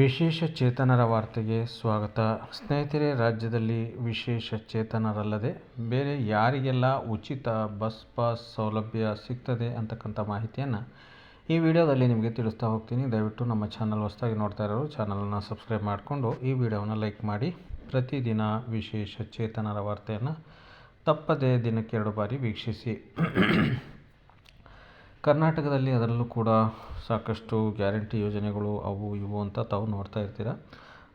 ವಿಶೇಷ ಚೇತನರ ವಾರ್ತೆಗೆ ಸ್ವಾಗತ. ಸ್ನೇಹಿತರೆ, ರಾಜ್ಯದಲ್ಲಿ ವಿಶೇಷ ಚೇತನರಲ್ಲದೆ ಬೇರೆ ಯಾರಿಗೆಲ್ಲ ಉಚಿತ ಬಸ್ ಪಾಸ್ ಸೌಲಭ್ಯ ಸಿಗ್ತದೆ ಅಂತಕ್ಕಂಥ ಮಾಹಿತಿಯನ್ನು ಈ ವಿಡಿಯೋದಲ್ಲಿ ನಿಮಗೆ ತಿಳಿಸ್ತಾ ಹೋಗ್ತೀನಿ. ದಯವಿಟ್ಟು ನಮ್ಮ ಚಾನಲ್ ಹೊಸದಾಗಿ ನೋಡ್ತಾ ಇರೋರು ಚಾನಲನ್ನು ಸಬ್ಸ್ಕ್ರೈಬ್ ಮಾಡಿಕೊಂಡು ಈ ವಿಡಿಯೋವನ್ನು ಲೈಕ್ ಮಾಡಿ. ಪ್ರತಿದಿನ ವಿಶೇಷ ಚೇತನರ ವಾರ್ತೆಯನ್ನು ತಪ್ಪದೇ ದಿನಕ್ಕೆ ಎರಡು ಬಾರಿ ವೀಕ್ಷಿಸಿ. ಕರ್ನಾಟಕದಲ್ಲಿ ಅದರಲ್ಲೂ ಕೂಡ ಸಾಕಷ್ಟು ಗ್ಯಾರಂಟಿ ಯೋಜನೆಗಳು ಅವು ಇವು ಅಂತ ತಾವು ನೋಡ್ತಾ ಇರ್ತೀರ?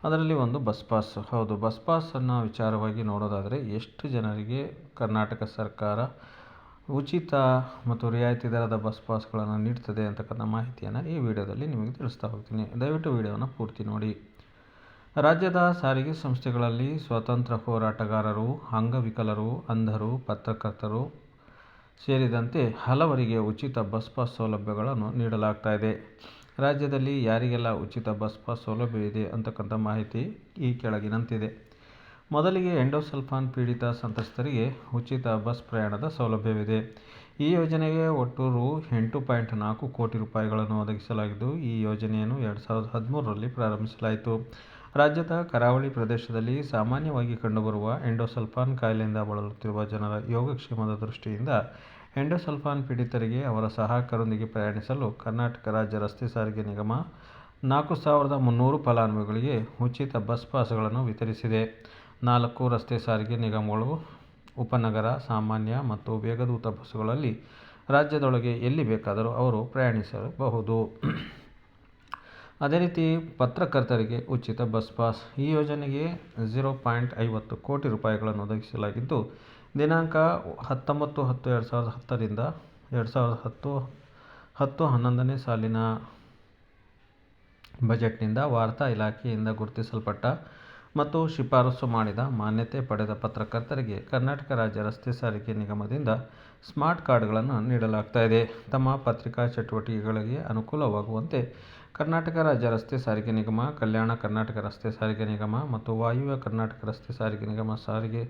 ಅದರಲ್ಲಿ ಒಂದು ಬಸ್ ಪಾಸ್. ಹೌದು, ಬಸ್ ಪಾಸನ್ನು ವಿಚಾರವಾಗಿ ನೋಡೋದಾದರೆ ಎಷ್ಟು ಜನರಿಗೆ ಕರ್ನಾಟಕ ಸರ್ಕಾರ ಉಚಿತ ಮತ್ತು ರಿಯಾಯಿತಿ ದರದ ಬಸ್ ಪಾಸ್ಗಳನ್ನು ನೀಡ್ತದೆ ಅಂತಕ್ಕಂಥ ಮಾಹಿತಿಯನ್ನು ಈ ವಿಡಿಯೋದಲ್ಲಿ ನಿಮಗೆ ತಿಳಿಸ್ತಾ ಹೋಗ್ತೀನಿ. ದಯವಿಟ್ಟು ವಿಡಿಯೋನ ಪೂರ್ತಿ ನೋಡಿ. ರಾಜ್ಯದ ಸಾರಿಗೆ ಸಂಸ್ಥೆಗಳಲ್ಲಿ ಸ್ವತಂತ್ರ ಹೋರಾಟಗಾರರು, ಅಂಗವಿಕಲರು, ಅಂಧರು, ಪತ್ರಕರ್ತರು ಸೇರಿದಂತೆ ಹಲವರಿಗೆ ಉಚಿತ ಬಸ್ ಪಾಸ್ ಸೌಲಭ್ಯಗಳನ್ನು ನೀಡಲಾಗ್ತಾ ಇದೆ. ರಾಜ್ಯದಲ್ಲಿ ಯಾರಿಗೆಲ್ಲ ಉಚಿತ ಬಸ್ ಪಾಸ್ ಸೌಲಭ್ಯವಿದೆ ಅಂತಕ್ಕಂಥ ಮಾಹಿತಿ ಈ ಕೆಳಗಿನಂತಿದೆ. ಮೊದಲಿಗೆ ಎಂಡೋಸಲ್ಫಾನ್ ಪೀಡಿತ ಸಂತ್ರಸ್ತರಿಗೆ ಉಚಿತ ಬಸ್ ಪ್ರಯಾಣದ ಸೌಲಭ್ಯವಿದೆ. ಈ ಯೋಜನೆಗೆ ಒಟ್ಟು ರು ಎಂಟು ಪಾಯಿಂಟ್ ನಾಲ್ಕು ಕೋಟಿ ರೂಪಾಯಿಗಳನ್ನು ಒದಗಿಸಲಾಗಿದ್ದು, ಈ ಯೋಜನೆಯನ್ನು ಎರಡು ಸಾವಿರದ ಹದಿಮೂರರಲ್ಲಿ ಪ್ರಾರಂಭಿಸಲಾಯಿತು. ರಾಜ್ಯದ ಕರಾವಳಿ ಪ್ರದೇಶದಲ್ಲಿ ಸಾಮಾನ್ಯವಾಗಿ ಕಂಡುಬರುವ ಎಂಡೋಸಲ್ಫಾನ್ ಕಾಯಿಲೆಯಿಂದ ಬಳಲುತ್ತಿರುವ ಜನರ ಯೋಗಕ್ಷೇಮದ ದೃಷ್ಟಿಯಿಂದ ಎಂಡೋಸಲ್ಫಾನ್ ಪೀಡಿತರಿಗೆ ಅವರ ಸಹಾಯಕರೊಂದಿಗೆ ಪ್ರಯಾಣಿಸಲು ಕರ್ನಾಟಕ ರಾಜ್ಯ ರಸ್ತೆ ಸಾರಿಗೆ ನಿಗಮ ನಾಲ್ಕು ಸಾವಿರದ ಮುನ್ನೂರು ಫಲಾನುಭವಿಗಳಿಗೆ ಉಚಿತ ಬಸ್ ಪಾಸ್ಗಳನ್ನು ವಿತರಿಸಿದೆ. ನಾಲ್ಕು ರಸ್ತೆ ಸಾರಿಗೆ ನಿಗಮಗಳು, ಉಪನಗರ, ಸಾಮಾನ್ಯ ಮತ್ತು ವೇಗದೂತ ಬಸ್ಸುಗಳಲ್ಲಿ ರಾಜ್ಯದೊಳಗೆ ಎಲ್ಲಿ ಬೇಕಾದರೂ ಅವರು ಪ್ರಯಾಣಿಸಬಹುದು. ಅದೇ ರೀತಿ ಪತ್ರಕರ್ತರಿಗೆ ಉಚಿತ ಬಸ್ ಪಾಸ್ ಈ ಯೋಜನೆಗೆ ಝೀರೋ ಪಾಯಿಂಟ್ ಐವತ್ತು ಕೋಟಿ ರೂಪಾಯಿಗಳನ್ನು ಒದಗಿಸಲಾಗಿದ್ದು ದಿನಾಂಕ ಹತ್ತೊಂಬತ್ತು ಹತ್ತು ಎರಡು ಸಾವಿರದ ಹತ್ತರಿಂದ ಎರಡು ಸಾವಿರದ ಹತ್ತು ಹತ್ತು ಹನ್ನೊಂದನೇ ಸಾಲಿನ ಬಜೆಟ್ನಿಂದ ವಾರ್ತಾ ಇಲಾಖೆಯಿಂದ ಗುರುತಿಸಲ್ಪಟ್ಟ ಮತ್ತು ಶಿಫಾರಸು ಮಾಡಿದ ಮಾನ್ಯತೆ ಪಡೆದ ಪತ್ರಕರ್ತರಿಗೆ ಕರ್ನಾಟಕ ರಾಜ್ಯ ರಸ್ತೆ ಸಾರಿಗೆ ನಿಗಮದಿಂದ ಸ್ಮಾರ್ಟ್ ಕಾರ್ಡ್ಗಳನ್ನು ನೀಡಲಾಗ್ತಾ ಇದೆ. ತಮ್ಮ ಪತ್ರಿಕಾ ಚಟುವಟಿಕೆಗಳಿಗೆ ಅನುಕೂಲವಾಗುವಂತೆ ಕರ್ನಾಟಕ ರಾಜ್ಯ ರಸ್ತೆ ಸಾರಿಗೆ ನಿಗಮ, ಕಲ್ಯಾಣ ಕರ್ನಾಟಕ ರಸ್ತೆ ಸಾರಿಗೆ ನಿಗಮ ಮತ್ತು ವಾಯುವ್ಯ ಕರ್ನಾಟಕ ರಸ್ತೆ ಸಾರಿಗೆ ನಿಗಮ ಸಾರಿಗೆ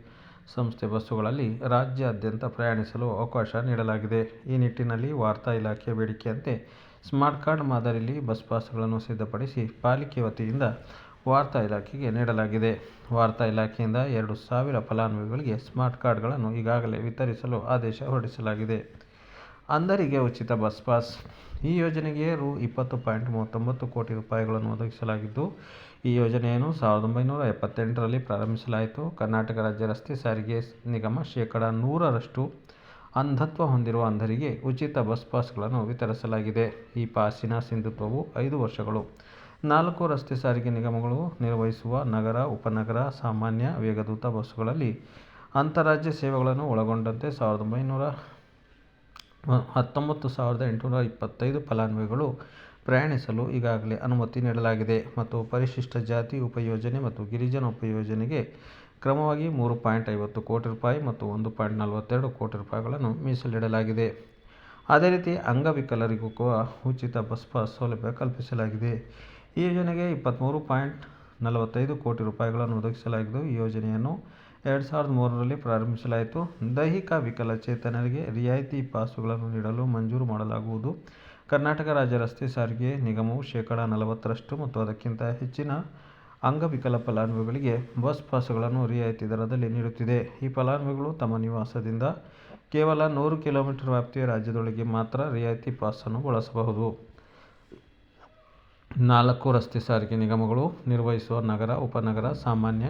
ಸಂಸ್ಥೆ ಬಸ್ಸುಗಳಲ್ಲಿ ರಾಜ್ಯಾದ್ಯಂತ ಪ್ರಯಾಣಿಸಲು ಅವಕಾಶ ನೀಡಲಾಗಿದೆ. ಈ ನಿಟ್ಟಿನಲ್ಲಿ ವಾರ್ತಾ ಇಲಾಖೆ ಬೇಡಿಕೆಯಂತೆ ಸ್ಮಾರ್ಟ್ ಕಾರ್ಡ್ ಮಾದರಿಯಲ್ಲಿ ಬಸ್ ಪಾಸ್ಗಳನ್ನು ಸಿದ್ಧಪಡಿಸಿ ಪಾಲಿಕೆ ವತಿಯಿಂದ ವಾರ್ತಾ ಇಲಾಖೆಗೆ ನೀಡಲಾಗಿದೆ. ವಾರ್ತಾ ಇಲಾಖೆಯಿಂದ ಎರಡು ಸಾವಿರ ಫಲಾನುಭವಿಗಳಿಗೆ ಸ್ಮಾರ್ಟ್ ಕಾರ್ಡ್ಗಳನ್ನು ಈಗಾಗಲೇ ವಿತರಿಸಲು ಆದೇಶ ಹೊರಡಿಸಲಾಗಿದೆ. ಅಂಧರಿಗೆ ಉಚಿತ ಬಸ್ ಪಾಸ್ ಈ ಯೋಜನೆಗೆ ರು ಇಪ್ಪತ್ತು ಪಾಯಿಂಟ್ ಮೂವತ್ತೊಂಬತ್ತು ಕೋಟಿ ರೂಪಾಯಿಗಳನ್ನು ಒದಗಿಸಲಾಗಿದ್ದು, ಈ ಯೋಜನೆಯನ್ನು ಸಾವಿರದ ಒಂಬೈನೂರ ಎಪ್ಪತ್ತೆಂಟರಲ್ಲಿ ಪ್ರಾರಂಭಿಸಲಾಯಿತು. ಕರ್ನಾಟಕ ರಾಜ್ಯ ರಸ್ತೆ ಸಾರಿಗೆ ನಿಗಮ ಶೇಕಡಾ ನೂರರಷ್ಟು ಅಂಧತ್ವ ಹೊಂದಿರುವ ಅಂಧರಿಗೆ ಉಚಿತ ಬಸ್ ಪಾಸ್ಗಳನ್ನು ವಿತರಿಸಲಾಗಿದೆ. ಈ ಪಾಸಿನ ಸಿಂಧುತ್ವವು ಐದು ವರ್ಷಗಳು. ನಾಲ್ಕು ರಸ್ತೆ ಸಾರಿಗೆ ನಿಗಮಗಳು ನಿರ್ವಹಿಸುವ ನಗರ, ಉಪನಗರ, ಸಾಮಾನ್ಯ, ವೇಗದೂತ ಬಸ್ಸುಗಳಲ್ಲಿ ಅಂತಾರಾಜ್ಯ ಸೇವೆಗಳನ್ನು ಒಳಗೊಂಡಂತೆ ಸಾವಿರದ ಒಂಬೈನೂರ ಹತ್ತೊಂಬತ್ತು ಸಾವಿರದ ಎಂಟುನೂರ ಇಪ್ಪತ್ತೈದು ಫಲಾನುಭವಿಗಳು ಪ್ರಯಾಣಿಸಲು ಈಗಾಗಲೇ ಅನುಮತಿ ನೀಡಲಾಗಿದೆ ಮತ್ತು ಪರಿಶಿಷ್ಟ ಜಾತಿ ಉಪಯೋಜನೆ ಮತ್ತು ಗಿರಿಜನ ಉಪಯೋಜನೆಗೆ ಕ್ರಮವಾಗಿ ಮೂರು ಪಾಯಿಂಟ್ ಐವತ್ತು ಕೋಟಿ ರೂಪಾಯಿ ಮತ್ತು ಒಂದು ಪಾಯಿಂಟ್ ನಲವತ್ತೆರಡು ಕೋಟಿ ರೂಪಾಯಿಗಳನ್ನು ಮೀಸಲಿಡಲಾಗಿದೆ. ಅದೇ ರೀತಿ ಅಂಗವಿಕಲರಿಗೂ ಕೂಡ ಉಚಿತ ಬಸ್ ಪಾಸ್ ಸೌಲಭ್ಯ ಕಲ್ಪಿಸಲಾಗಿದೆ. ಈ ಯೋಜನೆಗೆ ಇಪ್ಪತ್ತ್ಮೂರು ಪಾಯಿಂಟ್ ನಲವತ್ತೈದು ಕೋಟಿ ರೂಪಾಯಿಗಳನ್ನು ಒದಗಿಸಲಾಗಿದ್ದು, ಈ ಯೋಜನೆಯನ್ನು ಎರಡು ಸಾವಿರದ ಮೂರರಲ್ಲಿ ಪ್ರಾರಂಭಿಸಲಾಯಿತು. ದೈಹಿಕ ವಿಕಲಚೇತನರಿಗೆ ರಿಯಾಯಿತಿ ಪಾಸುಗಳನ್ನು ನೀಡಲು ಮಂಜೂರು ಮಾಡಲಾಗುವುದು. ಕರ್ನಾಟಕ ರಾಜ್ಯ ರಸ್ತೆ ಸಾರಿಗೆ ನಿಗಮವು ಶೇಕಡ ನಲವತ್ತರಷ್ಟು ಮತ್ತು ಅದಕ್ಕಿಂತ ಹೆಚ್ಚಿನ ಅಂಗವಿಕಲ ಫಲಾನುಭವಿಗಳಿಗೆ ಬಸ್ ಪಾಸುಗಳನ್ನು ರಿಯಾಯಿತಿ ದರದಲ್ಲಿ ನೀಡುತ್ತಿದೆ. ಈ ಫಲಾನುಭವಿಗಳು ತಮ್ಮ ನಿವಾಸದಿಂದ ಕೇವಲ ನೂರು ಕಿಲೋಮೀಟರ್ ವ್ಯಾಪ್ತಿಯ ರಾಜ್ಯದೊಳಗೆ ಮಾತ್ರ ರಿಯಾಯಿತಿ ಪಾಸನ್ನು ಬಳಸಬಹುದು. ನಾಲ್ಕು ರಸ್ತೆ ಸಾರಿಗೆ ನಿಗಮಗಳು ನಿರ್ವಹಿಸುವ ನಗರ, ಉಪನಗರ, ಸಾಮಾನ್ಯ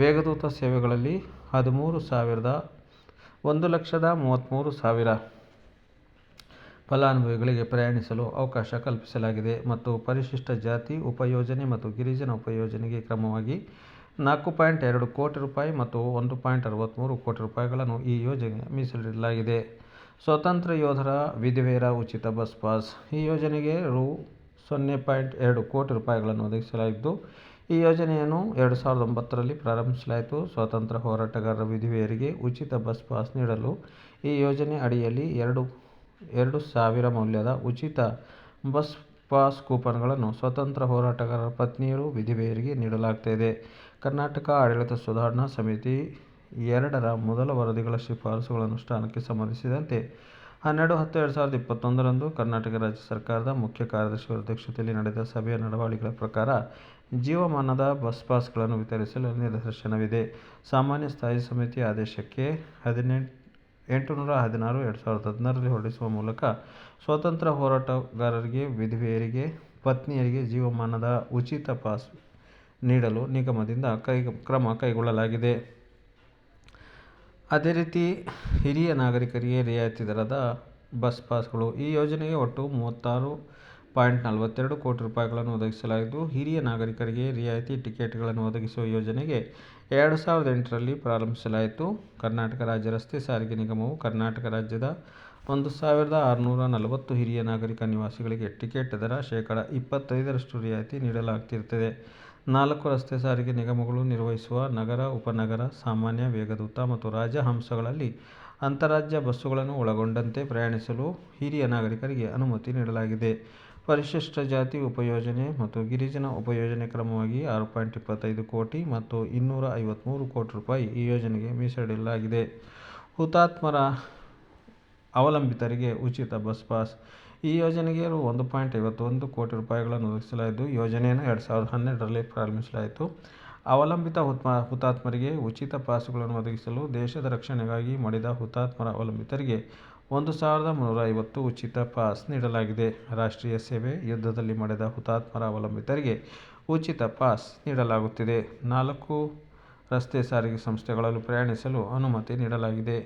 ವೇಗದೂತ ಸೇವೆಗಳಲ್ಲಿ ಹದಿಮೂರು ಸಾವಿರದ ಒಂದು ಲಕ್ಷದ ಮೂವತ್ತ್ಮೂರು ಸಾವಿರ ಫಲಾನುಭವಿಗಳಿಗೆ ಪ್ರಯಾಣಿಸಲು ಅವಕಾಶ ಕಲ್ಪಿಸಲಾಗಿದೆ ಮತ್ತು ಪರಿಶಿಷ್ಟ ಜಾತಿ, ಉಪಯೋಜನೆ ಮತ್ತು ಗಿರಿಜನ ಉಪಯೋಜನೆಗೆ ಕ್ರಮವಾಗಿ ನಾಲ್ಕು ಪಾಯಿಂಟ್ ಎರಡು ಕೋಟಿ ರೂಪಾಯಿ ಮತ್ತು ಒಂದು ಪಾಯಿಂಟ್ ಅರವತ್ತ್ಮೂರು ಕೋಟಿ ರೂಪಾಯಿಗಳನ್ನು ಈ ಯೋಜನೆ ಮೀಸಲಿಡಲಾಗಿದೆ. ಸ್ವತಂತ್ರ ಯೋಧರ ವಿಧಿವೇರ ಉಚಿತ ಬಸ್ ಪಾಸ್. ಈ ಯೋಜನೆಗೆ ರು ಸೊನ್ನೆ ಪಾಯಿಂಟ್ ಎರಡು ಕೋಟಿ ರೂಪಾಯಿಗಳನ್ನು ಒದಗಿಸಲಾಗಿದ್ದು ಈ ಯೋಜನೆಯನ್ನು ಎರಡು ಸಾವಿರದ ಒಂಬತ್ತರಲ್ಲಿ ಪ್ರಾರಂಭಿಸಲಾಯಿತು. ಸ್ವಾತಂತ್ರ್ಯ ಹೋರಾಟಗಾರರ ವಿಧವೆಯರಿಗೆ ಉಚಿತ ಬಸ್ ಪಾಸ್ ನೀಡಲು ಈ ಯೋಜನೆ ಅಡಿಯಲ್ಲಿ ಎರಡು ಎರಡು ಸಾವಿರ ಮೌಲ್ಯದ ಉಚಿತ ಬಸ್ ಪಾಸ್ ಕೂಪನ್ಗಳನ್ನು ಸ್ವತಂತ್ರ ಹೋರಾಟಗಾರರ ಪತ್ನಿಯರು ವಿಧವೆಯರಿಗೆ ನೀಡಲಾಗ್ತಾಯಿದೆ ಕರ್ನಾಟಕ ಆಡಳಿತ ಸುಧಾರಣಾ ಸಮಿತಿ ಎರಡರ ಮೊದಲ ವರದಿಗಳ ಶಿಫಾರಸುಗಳ ಅನುಷ್ಠಾನಕ್ಕೆ ಸಂಬಂಧಿಸಿದಂತೆ ಹನ್ನೆರಡು, ಹತ್ತು, ಎರಡು ಸಾವಿರದ ಇಪ್ಪತ್ತೊಂದರಂದು ಕರ್ನಾಟಕ ರಾಜ್ಯ ಸರ್ಕಾರದ ಮುಖ್ಯ ಕಾರ್ಯದರ್ಶಿಯವರ ಅಧ್ಯಕ್ಷತೆಯಲ್ಲಿ ನಡೆದ ಸಭೆಯ ನಡವಳಿಗಳ ಪ್ರಕಾರ ಜೀವಮಾನದ ಬಸ್ ಪಾಸ್ಗಳನ್ನು ವಿತರಿಸಲು ನಿರ್ದೇಶನವಿದೆ. ಸಾಮಾನ್ಯ ಸ್ಥಾಯಿ ಸಮಿತಿ ಆದೇಶಕ್ಕೆ ಹದಿನೆಂಟು ಎಂಟುನೂರ ಹದಿನಾರು ಎರಡು ಸಾವಿರದ ಹದಿನಾರರಲ್ಲಿ ಹೊರಡಿಸುವ ಮೂಲಕ ಸ್ವಾತಂತ್ರ್ಯ ಹೋರಾಟಗಾರರಿಗೆ, ವಿಧವೆಯರಿಗೆ, ಪತ್ನಿಯರಿಗೆ ಜೀವಮಾನದ ಉಚಿತ ಪಾಸ್ ನೀಡಲು ನಿಗಮದಿಂದ ಕೈ ಕ್ರಮ ಕೈಗೊಳ್ಳಲಾಗಿದೆ. ಅದೇ ರೀತಿ ಹಿರಿಯ ನಾಗರಿಕರಿಗೆ ರಿಯಾಯಿತಿ ದರದ ಬಸ್ ಪಾಸ್ಗಳು. ಈ ಯೋಜನೆಗೆ ಒಟ್ಟು ಮೂವತ್ತಾರು ಪಾಯಿಂಟ್ ನಲವತ್ತೆರಡು ಕೋಟಿ ರೂಪಾಯಿಗಳನ್ನು ಒದಗಿಸಲಾಗಿದ್ದು, ಹಿರಿಯ ನಾಗರಿಕರಿಗೆ ರಿಯಾಯಿತಿ ಟಿಕೆಟ್ಗಳನ್ನು ಒದಗಿಸುವ ಯೋಜನೆಗೆ ಎರಡು ಸಾವಿರದ ಎಂಟರಲ್ಲಿ ಪ್ರಾರಂಭಿಸಲಾಯಿತು. ಕರ್ನಾಟಕ ರಾಜ್ಯ ರಸ್ತೆ ಸಾರಿಗೆ ನಿಗಮವು ಕರ್ನಾಟಕ ರಾಜ್ಯದ ಒಂದು ಸಾವಿರದ ಆರುನೂರ ನಲವತ್ತು ಹಿರಿಯ ನಾಗರಿಕ ನಿವಾಸಿಗಳಿಗೆ ಟಿಕೆಟ್ ದರ ಶೇಕಡ ಇಪ್ಪತ್ತೈದರಷ್ಟು ರಿಯಾಯಿತಿ ನೀಡಲಾಗ್ತಿರುತ್ತದೆ ನಾಲ್ಕು ರಸ್ತೆ ಸಾರಿಗೆ ನಿಗಮಗಳು ನಿರ್ವಹಿಸುವ ನಗರ, ಉಪನಗರ, ಸಾಮಾನ್ಯ, ವೇಗದೂತ ಮತ್ತು ರಾಜಹಂಸಗಳಲ್ಲಿ ಅಂತಾರಾಜ್ಯ ಬಸ್ಸುಗಳನ್ನು ಒಳಗೊಂಡಂತೆ ಪ್ರಯಾಣಿಸಲು ಹಿರಿಯ ನಾಗರಿಕರಿಗೆ ಅನುಮತಿ ನೀಡಲಾಗಿದೆ. ಪರಿಶಿಷ್ಟ ಜಾತಿ ಉಪಯೋಜನೆ ಮತ್ತು ಗಿರಿಜನ ಉಪಯೋಜನೆ ಕ್ರಮವಾಗಿ ಆರು ಪಾಯಿಂಟ್ ಇಪ್ಪತ್ತೈದು ಕೋಟಿ ಮತ್ತು ಇನ್ನೂರ ಐವತ್ಮೂರು ಕೋಟಿ ರೂಪಾಯಿ ಈ ಯೋಜನೆಗೆ ಮೀಸಲಿಡಲಾಗಿದೆ. ಹುತಾತ್ಮರ ಅವಲಂಬಿತರಿಗೆ ಉಚಿತ ಬಸ್ ಪಾಸ್. ಈ ಯೋಜನೆಗೆ. ಒಂದು ಪಾಯಿಂಟ್ ಐವತ್ತೊಂದು ಕೋಟಿ ರೂಪಾಯಿಗಳನ್ನು ಒದಗಿಸಲಾಯಿತು ಯೋಜನೆಯನ್ನು ಎರಡು ಸಾವಿರದ ಹನ್ನೆರಡರಲ್ಲಿ ಪ್ರಾರಂಭಿಸಲಾಯಿತು. ಅವಲಂಬಿತ ಹುತ್ಮ ಹುತಾತ್ಮರಿಗೆ ಉಚಿತ ಪಾಸುಗಳನ್ನು ಒದಗಿಸಲು ದೇಶದ ರಕ್ಷಣೆಗಾಗಿ ಮಡಿದ ಹುತಾತ್ಮರ ಅವಲಂಬಿತರಿಗೆ ಒಂದು ಸಾವಿರದ ಮುನ್ನೂರ ಐವತ್ತು ಉಚಿತ ಪಾಸ್ ನೀಡಲಾಗಿದೆ. ರಾಷ್ಟ್ರೀಯ ಸೇವೆ, ಯುದ್ಧದಲ್ಲಿ ಮಡಿದ ಹುತಾತ್ಮರ ಅವಲಂಬಿತರಿಗೆ ಉಚಿತ ಪಾಸ್ ನೀಡಲಾಗುತ್ತಿದೆ. ನಾಲ್ಕು ರಸ್ತೆ ಸಾರಿಗೆ ಸಂಸ್ಥೆಗಳಲ್ಲೂ ಪ್ರಯಾಣಿಸಲು ಅನುಮತಿ ನೀಡಲಾಗಿದೆ.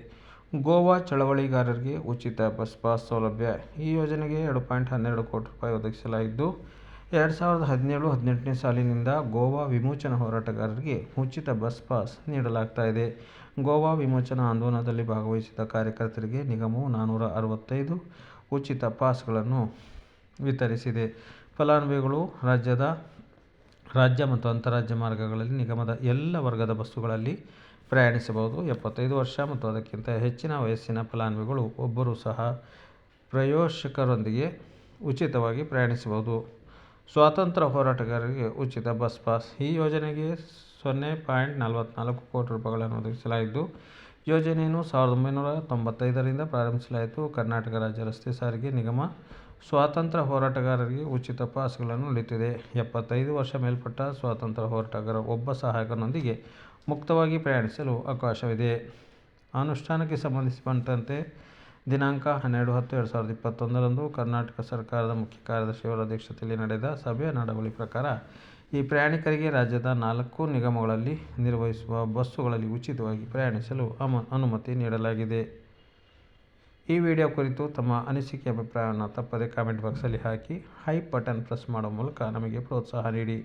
ಗೋವಾ ಚಳವಳಿಗಾರರಿಗೆ ಉಚಿತ ಬಸ್ ಪಾಸ್ ಸೌಲಭ್ಯ. ಈ ಯೋಜನೆಗೆ ಎರಡು ಪಾಯಿಂಟ್ ಹನ್ನೆರಡು ಕೋಟಿ ರೂಪಾಯಿ ಒದಗಿಸಲಾಗಿದ್ದು, ಎರಡು ಸಾವಿರದ ಹದಿನೇಳು ಹದಿನೆಂಟನೇ ಸಾಲಿನಿಂದ ಗೋವಾ ವಿಮೋಚನಾ ಹೋರಾಟಗಾರರಿಗೆ ಉಚಿತ ಬಸ್ ಪಾಸ್ ನೀಡಲಾಗ್ತಾಯಿದೆ. ಗೋವಾ ವಿಮೋಚನಾ ಆಂದೋಲನದಲ್ಲಿ ಭಾಗವಹಿಸಿದ ಕಾರ್ಯಕರ್ತರಿಗೆ ನಿಗಮವು ನಾನ್ನೂರ ಅರವತ್ತೈದು ಉಚಿತ ಪಾಸ್ಗಳನ್ನು ವಿತರಿಸಿದೆ. ಫಲಾನುಭವಿಗಳು ರಾಜ್ಯದ ರಾಜ್ಯ ಮತ್ತು ಅಂತರಾಜ್ಯ ಮಾರ್ಗಗಳಲ್ಲಿ ನಿಗಮದ ಎಲ್ಲ ವರ್ಗದ ಬಸ್ಸುಗಳಲ್ಲಿ ಪ್ರಯಾಣಿಸಬಹುದು. ಎಪ್ಪತ್ತೈದು ವರ್ಷ ಮತ್ತು ಅದಕ್ಕಿಂತ ಹೆಚ್ಚಿನ ವಯಸ್ಸಿನ ಫಲಾನುಭವಿಗಳು ಒಬ್ಬರು ಸಹ ಪ್ರಯೋಷಕರೊಂದಿಗೆ ಉಚಿತವಾಗಿ ಪ್ರಯಾಣಿಸಬಹುದು. ಸ್ವಾತಂತ್ರ್ಯ ಹೋರಾಟಗಾರರಿಗೆ ಉಚಿತ ಬಸ್ ಪಾಸ್. ಈ ಯೋಜನೆಗೆ ಸೊನ್ನೆ ಪಾಯಿಂಟ್ ನಲವತ್ನಾಲ್ಕು ಕೋಟಿ ರೂಪಾಯಿಗಳನ್ನು ಒದಗಿಸಲಾಗಿದ್ದು, ಯೋಜನೆಯನ್ನು ಸಾವಿರದ ಒಂಬೈನೂರ ತೊಂಬತ್ತೈದರಿಂದ ಪ್ರಾರಂಭಿಸಲಾಯಿತು. ಕರ್ನಾಟಕ ರಾಜ್ಯ ರಸ್ತೆ ಸಾರಿಗೆ ನಿಗಮ ಸ್ವಾತಂತ್ರ್ಯ ಹೋರಾಟಗಾರರಿಗೆ ಉಚಿತ ಪಾಸ್ಗಳನ್ನು ನೀಡುತ್ತಿದೆ. ಎಪ್ಪತ್ತೈದು ವರ್ಷ ಮೇಲ್ಪಟ್ಟ ಸ್ವಾತಂತ್ರ್ಯ ಹೋರಾಟಗಾರ ಒಬ್ಬ ಸಹಾಯಕನೊಂದಿಗೆ ಮುಕ್ತವಾಗಿ ಪ್ರಯಾಣಿಸಲು ಅವಕಾಶವಿದೆ. ಅನುಷ್ಠಾನಕ್ಕೆ ಸಂಬಂಧಿಸಿದಂತೆ ದಿನಾಂಕ ಹನ್ನೆರಡು ಹತ್ತು ಎರಡು ಸಾವಿರದ ಇಪ್ಪತ್ತೊಂದರಂದು ಕರ್ನಾಟಕ ಸರ್ಕಾರದ ಮುಖ್ಯ ಕಾರ್ಯದರ್ಶಿಯವರ ಅಧ್ಯಕ್ಷತೆಯಲ್ಲಿ ನಡೆದ ಸಭೆಯ ನಡವಳಿ ಪ್ರಕಾರ ಈ ಪ್ರಯಾಣಿಕರಿಗೆ ರಾಜ್ಯದ ನಾಲ್ಕು ನಿಗಮಗಳಲ್ಲಿ ನಿರ್ವಹಿಸುವ ಬಸ್ಸುಗಳಲ್ಲಿ ಉಚಿತವಾಗಿ ಪ್ರಯಾಣಿಸಲು ಅನುಮತಿ ನೀಡಲಾಗಿದೆ. ಈ ವಿಡಿಯೋ ಕುರಿತು ತಮ್ಮ ಅನಿಸಿಕೆ, ಅಭಿಪ್ರಾಯವನ್ನು ತಪ್ಪದೇ ಕಾಮೆಂಟ್ ಬಾಕ್ಸಲ್ಲಿ ಹಾಕಿ ಹೈ ಬಟನ್ ಪ್ರೆಸ್ ಮಾಡುವ ಮೂಲಕ ನಮಗೆ ಪ್ರೋತ್ಸಾಹ ನೀಡಿ.